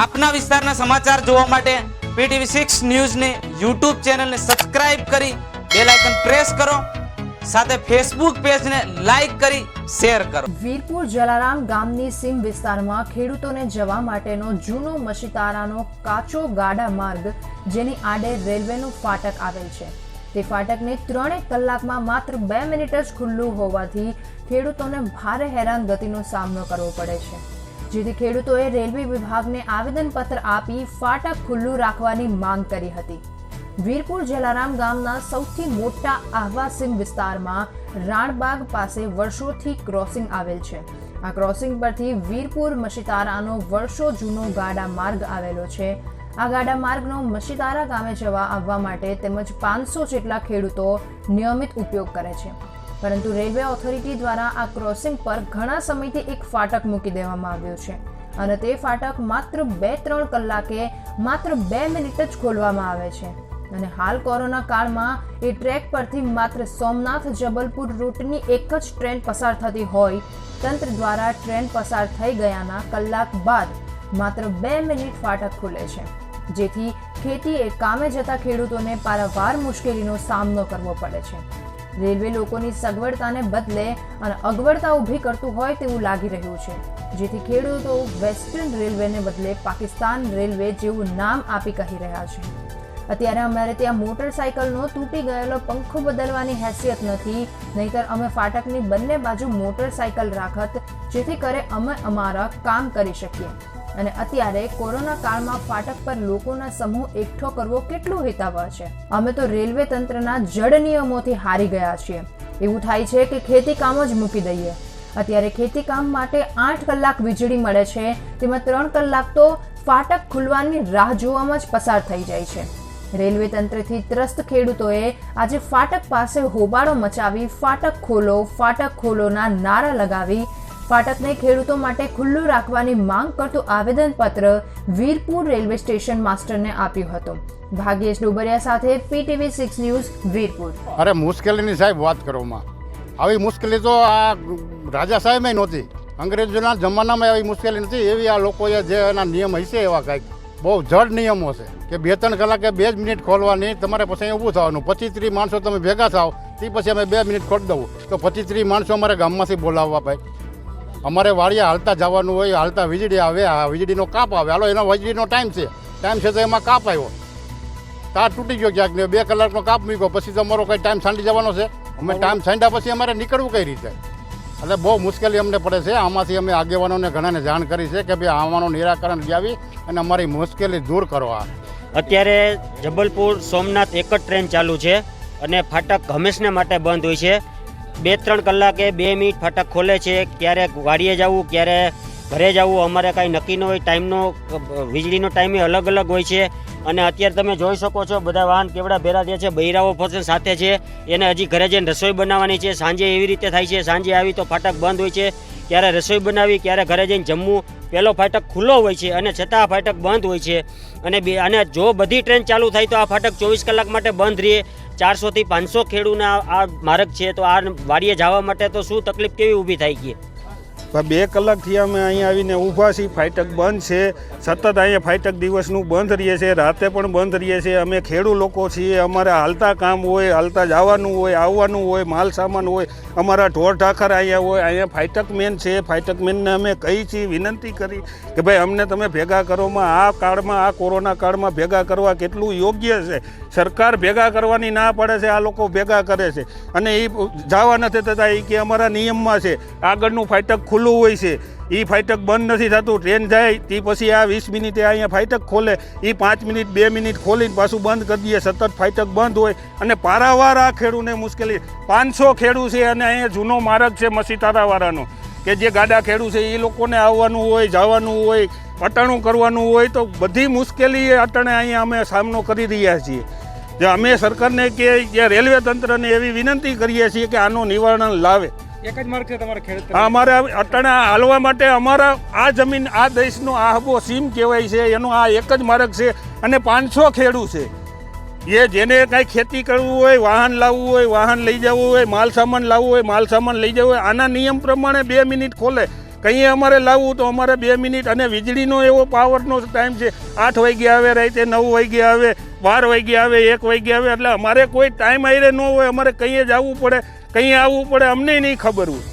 આપના વિસ્તારના સમાચાર જોવા માટે પીટીવી સિક્સ ન્યૂઝની યુટ્યુબ ચેનલને સબસ્ક્રાઇબ કરી બેલ આઇકન પ્રેસ કરો. સાથે ફેસબુક પેજને લાઈક કરી શેર કરો. વીરપુર જલારામ ગામની સીમ વિસ્તારમાં ખેડૂતોને જવા માટેનો જૂનો મશીતારાનો કાચો ગાડા માર્ગ જેની આડે રેલવેનું ફાટક આવેલ છે. તે ફાટકને ત્રણેક કલાકમાં માત્ર બે મિનિટ જ ખુલ્લું હોવાથી ખેડૂતોને ભારે હેરાનગતિનો સામનો કરવો પડે છે. જેથી ખેડૂતોએ રેલવે વિભાગને આવેદનપત્ર આપી ફાટક ખુલ્લું રાખવાની માંગ કરી હતી. વીરપુર જલારામ ગામના સૌથી મોટા આહવાસીમ વિસ્તારમાં રાણબાગ પાસે વર્ષોથી ક્રોસિંગ આવેલ છે. આ ક્રોસિંગ પરથી વીરપુર મશીતારાનો વર્ષો જૂનો ગાડા માર્ગ આવેલો છે. આ ગાડા માર્ગનો મશીતારા ગામે જવા આવવા માટે તેમજ પાંચસો જેટલા ખેડૂતો નિયમિત ઉપયોગ કરે છે. પરંતુ રેલવે ઓથોરિટી દ્વારા આ ક્રોસિંગ પર ઘણા સમયથી એક ફાટક મૂકી દેવામાં આવ્યો છે. અને તે ફાટક માત્ર બે ત્રણ કલાકે માત્ર બે મિનિટ જ ખોલવામાં આવે છે. અને હાલ કોરોના કાળમાં એ ટ્રેક પરથી માત્ર સોમનાથ જબલપુર રૂટની એક જ ટ્રેન પસાર થતી હોય, તંત્ર દ્વારા ટ્રેન પસાર થઈ ગયાના કલાક બાદ માત્ર બે મિનિટ ફાટક ખુલે છે. જેથી ખેતીએ કામે જતા ખેડૂતોને પારાવાર મુશ્કેલીનો સામનો કરવો પડે છે. રેલવે લોકોની સગવડતાને બદલે અને અગવડતા ઊભી કરતું હોય તેવું લાગી રહ્યું છે. જેથી ખેડૂતો વેસ્ટર્ન રેલવેને બદલે પાકિસ્તાન રેલવે જેવું નામ આપી કહી રહ્યા છે. અત્યારે અમારે ત્યાં મોટરસાયકલનો તૂટી ગયેલો પંખો બદલવાની હેસિયત નથી, નહીતર અમે ફાટકની બંને બાજુ મોટરસાયકલ રાખત, જેથી કરે અમે અમારા કામ કરી શકીએ. અને અત્યારે કોરોના કાળમાં ફાટક પર લોકોના સમૂહ એકઠો કરવો કેટલો હિતાવહ છે? અમે તો રેલવે તંત્રના જડ નિયમોથી હારી ગયા છીએ. એવું થાય છે કે ખેતી કામ જ મૂકી દઈએ. અત્યારે ખેતી કામ માટે આઠ કલાક વીજળી મળે છે, તેમાં ત્રણ કલાક તો ફાટક ખુલવાની રાહ જોવામાં જ પસાર થઈ જાય છે. રેલવે તંત્રથી ત્રસ્ત ખેડૂતોએ આજે ફાટક પાસે હોબાળો મચાવી ફાટક ખોલો, ફાટક ખોલોના નારા લગાવી ફાટકને ખેડૂતો માટે ખુલ્લું રાખવાની માંગ કરતું આવેદનપત્ર વીરપુર રેલવે સ્ટેશન માસ્ટરને આપ્યું હતું. ભાગ્યેશ ડોબરિયા સાથે પીટીવી સિક્સ ન્યૂઝ, વીરપુર. અરે મુશ્કેલીની સાહેબ વાત કરોમાં આવી મુશ્કેલી તો આ રાજા સાહેબે નહોતી. અંગ્રેજોના જમાનામાં આવી મુશ્કેલી નથી. એવી આ લોકોએ જે એના નિયમ હશે એવા કાંઈક. બહુ જડ નિયમો છે કે બે ત્રણ કલાકે બે જ મિનિટ ખોલવાની, તમારે પછી ઊભું થવાનું. પચીસ ત્રીસ માણસો તમે ભેગા થાવ તે પછી અમે બે મિનિટ ખોલી દઉં. તો પચીસ ત્રીસ માણસો અમારે ગામમાંથી બોલાવવા ભાઈ. અમારે વાડિયા હાલતા જવાનું હોય હાલતા વીજળી આવે આ વીજળીનો કાપ આવે. હાલો એનો વીજળીનો ટાઈમ છે. ટાઈમ છે તો એમાં કાપ આવ્યો. તાર તૂટી ગયો ક્યાંક ને બે કલાકનો કાપ મૂક્યો. પછી તો અમારો કંઈ ટાઈમ સાંડી જવાનો છે. અમે ટાઈમ સાંડ્યા પછી અમારે નીકળવું કઈ રીતે? એટલે બહુ મુશ્કેલી અમને પડે છે. આમાંથી અમે આગેવાનોને ઘણાને જાણ કરી છે કે ભાઈ આમાંનું નિરાકરણ લાવી અને અમારી મુશ્કેલી દૂર કરવા અત્યારે જબલપુર સોમનાથ એક જ ટ્રેન ચાલુ છે અને ફાટક હંમેશને માટે બંધ હોય છે. બે ત્રણ કલાકે બે મિનિટ ફાટક ખોલે છે. ક્યારે વાડીએ જવું, ક્યારે ઘરે જવું, અમારે કાંઈ નક્કી ન હોય. ટાઈમનો, વીજળીનો ટાઈમ એ અલગ અલગ હોય છે. અને અત્યારે તમે જોઈ શકો છો, બધા વાહન કેવડા ભેરા થયા છે, બૈરાઓ ફસે સાથે છે. એને હજી ઘરે જઈને રસોઈ બનાવવાની છે. સાંજે એવી રીતે થાય છે, સાંજે આવી તો ફાટક બંધ હોય છે. ક્યારે રસોઈ બનાવી, ક્યારે ઘરે જઈને જમવું. પહેલો ફાટક ખુલ્લો હોય છે અને છતાં આ ફાટક બંધ હોય છે. અને અને જો બધી ટ્રેન ચાલુ થાય તો આ ફાટક ચોવીસ કલાક માટે બંધ રહે. ચારસોથી પાંચસો ખેડૂના આ માર્ગ છે, તો આ વાડીએ જવા માટે તો શું તકલીફ કેવી ઊભી થાય ગઈ? બે કલાકથી અમે અહીંયા આવીને ઊભા છીએ, ફાઇટક બંધ છે. સતત અહીંયા ફાઇટક દિવસનું બંધ રહીએ છે, રાતે પણ બંધ રહીએ છે. અમે ખેડૂત લોકો છીએ, અમારે હાલતા કામ હોય, હાલતા જવાનું હોય, આવવાનું હોય, માલ સામાન હોય, અમારા ઢોર ઢાખર અહીંયા હોય, અહીંયા ફાઇટક મેન છે. ફાઇટક મેનને અમે કહી છીએ, વિનંતી કરી કે ભાઈ, અમને તમે ભેગા કરોમાં આ કાળમાં, આ કોરોના કાળમાં ભેગા કરવા કેટલું યોગ્ય છે? સરકાર ભેગા કરવાની ના પડે છે, આ લોકો ભેગા કરે છે. અને એ જવા નથી થતા એ કે અમારા નિયમમાં છે. આગળનું ફાઇટક ખુલ્લું હોય છે. એ ફાટક બંધ નથી થતું. ટ્રેન જાય, તે પછી આ વીસ મિનિટે અહીંયા ફાટક ખોલે. એ પાંચ મિનિટ, બે મિનિટ ખોલીને પાછું બંધ કરી દઈએ. સતત ફાટક બંધ હોય અને પારાવાર આ ખેડૂને મુશ્કેલી. પાંચસો ખેડૂ છે અને અહીંયા જૂનો માર્ગ છે મસીતારાવાળાનો. કે જે ગાડા ખેડૂ છે એ લોકોને આવવાનું હોય, જવાનું હોય, અટાણું કરવાનું હોય, તો બધી મુશ્કેલી અટાણે અહીંયા અમે સામનો કરી રહ્યા છીએ. જે અમે સરકારને કે રેલવે તંત્રને એવી વિનંતી કરીએ છીએ કે આનું નિવારણ લાવે. એક જ ખેડૂત અમારે અટાણે હાલવા માટે અમારા આ જમીન, આ દેશનો આહબો સીમ કહેવાય છે, એનો આ એક જ માર્ગ છે અને પાંચસો ખેડૂ છે. એ જેને કાંઈ ખેતી કરવું હોય, વાહન લાવવું હોય, વાહન લઈ જવું હોય, માલ સામાન લાવવું હોય, માલ સામાન લઈ જવું હોય, આના નિયમ પ્રમાણે બે મિનિટ ખોલે. કંઈ અમારે લાવવું તો અમારે બે મિનિટ અને વીજળીનો એવો પાવરનો ટાઈમ છે. આઠ વાગ્યે આવે, રાતે નવ વાગ્યે આવે, બાર વાગ્યે આવે, એક વાગ્યે આવે, એટલે અમારે કોઈ ટાઈમ આયરે ન હોય, અમારે કંઈએ જવું પડે. કંઈ આવવું પડે અમને નહીં ખબર હોય.